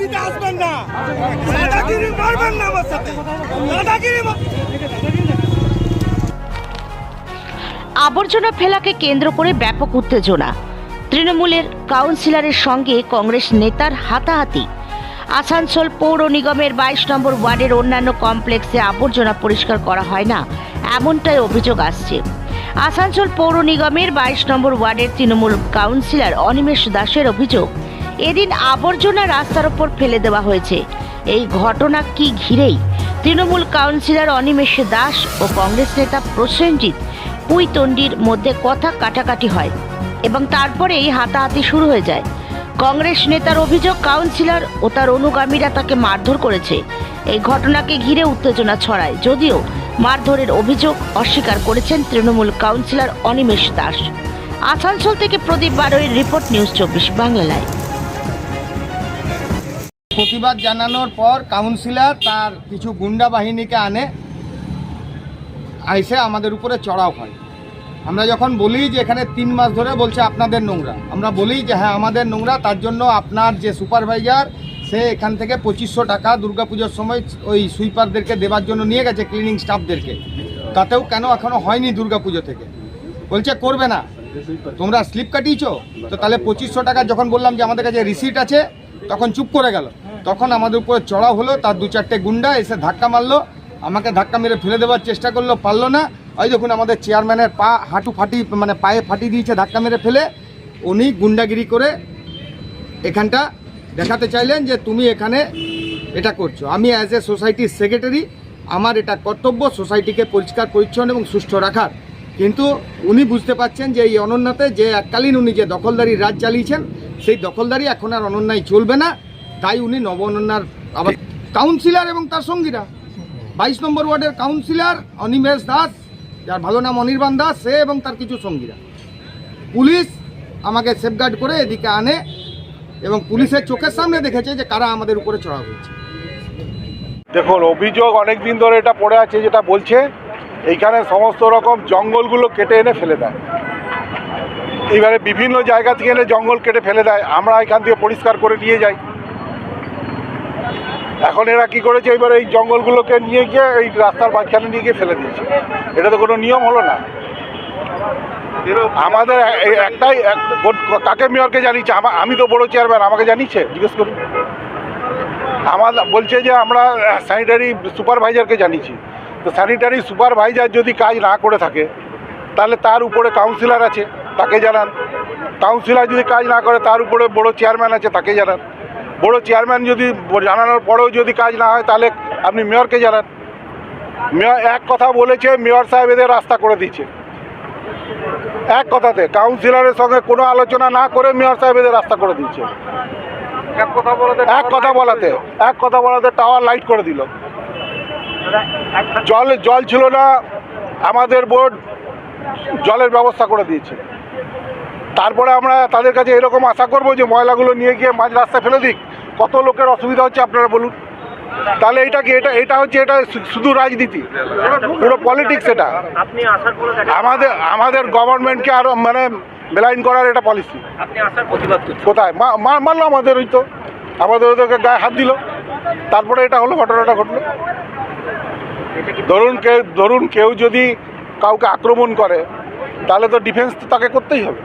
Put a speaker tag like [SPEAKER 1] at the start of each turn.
[SPEAKER 1] দিতে আসবেন না। দাদাগিরি মারবেন না আমার সাথে। দাদাগিরি
[SPEAKER 2] আবর্জনা ফেলাকে কেন্দ্র করে ব্যাপক উত্তেজনা। তৃণমূলের কাউন্সিলরের সঙ্গে কংগ্রেস নেতার হাতাহাতি। আসানসোল পৌর নিগমের বাইশ নম্বর ওয়ার্ডের অন্যান্য কমপ্লেক্সে আবর্জনা পরিষ্কার করা হয় না, এমনটাই অভিযোগ আসছে। আসানসোল পৌর নিগমের বাইশ নম্বর ওয়ার্ডের তৃণমূল কাউন্সিলর অনিমেষ দাসের অভিযোগ এদিন আবর্জনা রাস্তার ওপর ফেলে দেওয়া হয়েছে। এই ঘটনা কি ঘিরেই? তৃণমূল কাউন্সিলর অনিমেষ দাস ও কংগ্রেস নেতা প্রসেনজিৎ পুইতন্ডির মধ্যে কথা কাটাকাটি হয় এবং তারপরেই হাতাহাতি শুরু হয়ে যায়। কংগ্রেস নেতার অভিযোগ কাউন্সিলর ও তার অনুগামীরা তাকে মারধর করেছে। এই ঘটনাকে ঘিরে উত্তেজনা ছড়ায়। যদিও মারধরের অভিযোগ অস্বীকার করেছেন তৃণমূল কাউন্সিলর অনিমেষ দাস। আসানসোল থেকে প্রদীপ বারোয়ের রিপোর্ট নিউজ চব্বিশ, বাংলা লাইভ।
[SPEAKER 3] প্রতিবাদ জানানোর পর কাউন্সিলর তার কিছু গুন্ডা বাহিনীকে আনে, আইসে আমাদের উপরে চড়াও হয়। আমরা যখন বলি যে এখানে তিন মাস ধরে বলছে আপনাদের নোংরা, আমরা বলি যে হ্যাঁ আমাদের নোংরা, তার জন্য আপনার যে সুপারভাইজার, সে এখান থেকে পঁচিশশো টাকা দুর্গাপুজোর সময় ওই সুইপারদেরকে দেওয়ার জন্য নিয়ে গেছে, ক্লিনিং স্টাফদেরকে। তাতেও কেন এখনও হয়নি দুর্গাপুজো থেকে? বলছে, করবে না। তোমরা স্লিপ কাটিয়েছ? তো তাহলে পঁচিশশো টাকা, যখন বললাম যে আমাদের কাছে রিসিট আছে, তখন চুপ করে গেল। তখন আমাদের উপরে চড়া হলো, তার দু চারটে গুন্ডা এসে ধাক্কা মারলো। আমাকে ধাক্কা মেরে ফেলে দেওয়ার চেষ্টা করল, পারল না। ওই দেখুন আমাদের চেয়ারম্যানের পা হাঁটু ফাটি মানে পায়ে ফাটিয়ে দিয়েছে, ধাক্কা মেরে ফেলে। উনি গুন্ডাগিরি করে এখানটা দেখাতে চাইলেন যে তুমি এখানে এটা করছ। আমি অ্যাজ এ সোসাইটির সেক্রেটারি আমার এটা কর্তব্য সোসাইটিকে পরিষ্কার, পরিচ্ছন্ন এবং সুষ্ঠু রাখার। কিন্তু উনি বুঝতে পারছেন যে এই অনন্যাতে যে এককালীন উনি যে দখলদারি রাজ চালিয়েছেন, সেই দখলদারি এখন আর অনন্যায় চলবে না। তাই উনি নব অনন্যার আবার কাউন্সিলর এবং তার সঙ্গীরা। বাইশ নম্বর ওয়ার্ডের কাউন্সিলর অনিমেষ দাস, যার ভালো নাম অনির্বাণ দাস, সে এবং তার কিছু সঙ্গীরা। পুলিশ আমাকে সেফগার্ড করে এদিকে আনে এবং পুলিশের চোখের সামনে দেখেছে যে কারা আমাদের উপরে চড়া হয়েছে।
[SPEAKER 4] দেখুন, অভিযোগ অনেক দিন ধরে এটা পড়ে আছে যেটা বলছে, এইখানে সমস্ত রকম জঙ্গলগুলো কেটে এনে ফেলে দেয়। এবারে বিভিন্ন জায়গা থেকে এনে জঙ্গল কেটে ফেলে দেয়। আমরা এখান থেকে পরিষ্কার করে নিয়ে যাই। এখন এরা কি করেছে? এবার এই জঙ্গলগুলোকে নিয়ে গিয়ে এই রাস্তার মাঝখানে নিয়ে গিয়ে ফেলে দিয়েছে। এটা তো কোনো নিয়ম হলো না। আমাদের একটাই, এক- কাকে মেয়রকে জানিয়েছে? আমি তো বড় চেয়ারম্যান, আমাকে জানিয়েছে? জিজ্ঞেস করুন। আমার বলছে যে আমরা স্যানিটারি সুপারভাইজারকে জানিয়েছি। তো স্যানিটারি সুপারভাইজার যদি কাজ না করে থাকে, তাহলে তার উপরে কাউন্সিলর আছে, তাকে জানান। কাউন্সিলর যদি কাজ না করে, তার উপরে বড় চেয়ারম্যান আছে, তাকে জানান। বড় চেয়ারম্যান যদি জানানোর পরেও যদি কাজ না হয় তাহলে আপনি মেয়রকে জানান। মেয়র এক কথা বলেছে মেয়র সাহেব এদের রাস্তা করে দিচ্ছে এক কথাতে কাউন্সিলরের সঙ্গে কোনো আলোচনা না করে মেয়র সাহেব এদের রাস্তা করে দিচ্ছে এক কথা বলাতে এক কথা বলাতে টাওয়ার লাইট করে দিল। জল জল ছিল না আমাদের বোর্ড জলের ব্যবস্থা করে দিয়েছে। তারপরে আমরা তাদের কাছে এরকম আশা করব যে ময়লাগুলো নিয়ে গিয়ে মাঝ রাস্তায় ফেলে দিক। কত লোকের অসুবিধা হচ্ছে আপনারা বলুন। তাহলে এটা কি, এটা এটা হচ্ছে, এটা শুধু রাজনীতি। পুরো পলিটিক্স এটা। আমাদের আমাদের গভর্নমেন্টকে আরও মানে বেলাইন করার এটা পলিসি কোথায়? মারলো আমাদের ওই তো। আমাদের ওদেরকে গায়ে হাত দিল। তারপরে এটা হলো, ঘটনাটা ঘটলো। ধরুন কেউ ধরুন কেউ যদি কাউকে আক্রমণ করে, তাহলে তো ডিফেন্স তো তাকে করতেই হবে।